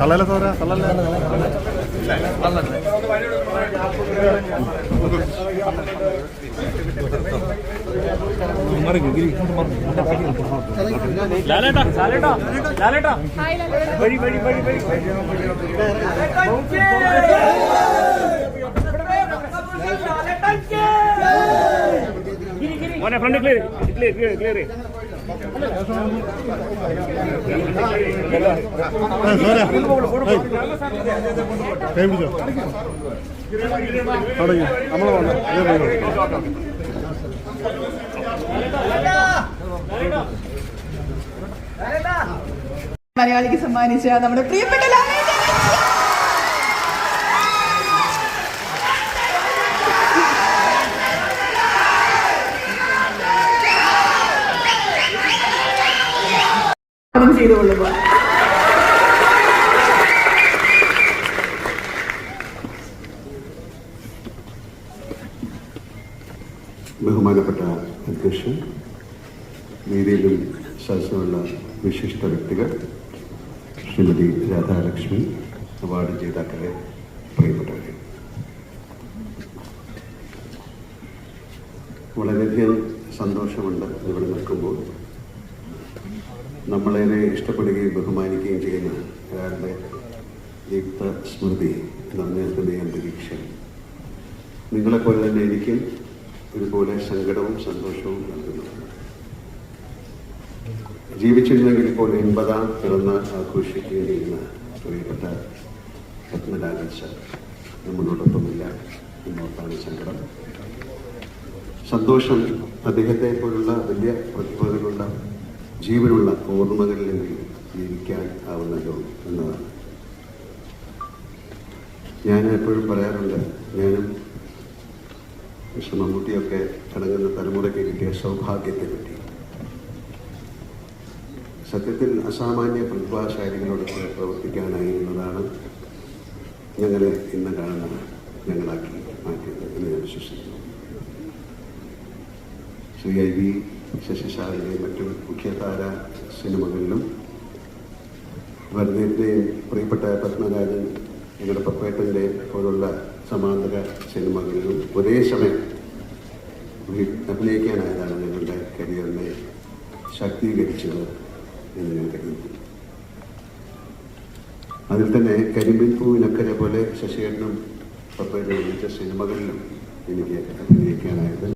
തള്ളല തോര തള്ളല. ലാലേട്ടാ ലാലേട്ടാ ലാലേട്ടാ. വഴി വഴി വഴി വഴി. മോനെ front clear clear clear clear അവിടെ നമ്മൾ പോയി മലയാളിക്ക് സമ്മാനിച്ച നമ്മുടെ പ്രിയപ്പെട്ട ലാലേട്ടൻ. കൊള്ളുക ബഹുമാനപ്പെട്ട അധ്യക്ഷൻ വേദിയിലും ശാസ്ത്രമുള്ള വിശിഷ്ട വ്യക്തികൾ ശ്രീമതി രാധാലക്ഷ്മി അവാർഡ് ജേതാക്കളെ പ്രിയപ്പെട്ടവരെ വളരെയധികം സന്തോഷമുണ്ട് ഇവിടെ നിൽക്കുമ്പോൾ നമ്മളേറെ ഇഷ്ടപ്പെടുകയും ബഹുമാനിക്കുകയും ചെയ്യുന്ന ഒരാളുടെ യുക്ത സ്മൃതി നമ്മേൽക്കുന്ന അന്തരീക്ഷം. നിങ്ങളെപ്പോലെ തന്നെ എനിക്കും ഒരുപോലെ സങ്കടവും സന്തോഷവും നൽകുന്നു. ജീവിച്ചിരുന്നെങ്കിൽ ഇപ്പോൾ എൺപതാം പിറന്നാൾ ആഘോഷിക്കേണ്ടിയിരുന്ന പ്രിയപ്പെട്ട പത്മനാഭൻ സർ നമ്മളോടൊപ്പമില്ല എന്നോർത്താണ് സങ്കടം. സന്തോഷം അദ്ദേഹത്തെ പോലുള്ള വലിയ പ്രതിഭകളുള്ള ജീവനുള്ള ഓർമ്മകളിലെങ്കിലും ജീവിക്കാൻ ആവുന്നല്ലോ എന്നതാണ്. ഞാൻ എപ്പോഴും പറയാറുണ്ട് ഞാനും മിസ്റ്റർ മമ്മൂട്ടിയൊക്കെ അടങ്ങുന്ന തലമുറയ്ക്ക് കിട്ടിയ സൗഭാഗ്യത്തെ പറ്റി. സത്യത്തിൽ അസാമാന്യ പ്രതിഭാശാലികളോടൊപ്പം പ്രവർത്തിക്കാനായി എന്നതാണ് ഞങ്ങളെ ഇന്ന് കാണുന്ന ഞങ്ങളാക്കി മാറ്റിയത് എന്ന് ഞാൻ വിശ്വസിക്കുന്നു. ശ്രീ ഐ വി ശശിശാലിലെ മറ്റും മുഖ്യധാര സിനിമകളിലും ഭരതീന്റെയും പ്രിയപ്പെട്ട പത്മരാജൻ ഞങ്ങളുടെ പപ്പേട്ടന്റെ പോലുള്ള സമാന്തര സിനിമകളിലും ഒരേ സമയം അഭി- അഭിനയിക്കാനായതാണ് ഞങ്ങളുടെ കരിയറിനെ ശാക്തീകരിച്ചത് എന്ന് ഞാൻ കരുതുന്നു. അതിൽ തന്നെ കരിമ്പിൻ പൂവിനക്കരെ പോലെ ശശികരനും പപ്പേട്ടനും മികച്ച സിനിമകളിലും എനിക്ക് അഭിനയിക്കാനായത്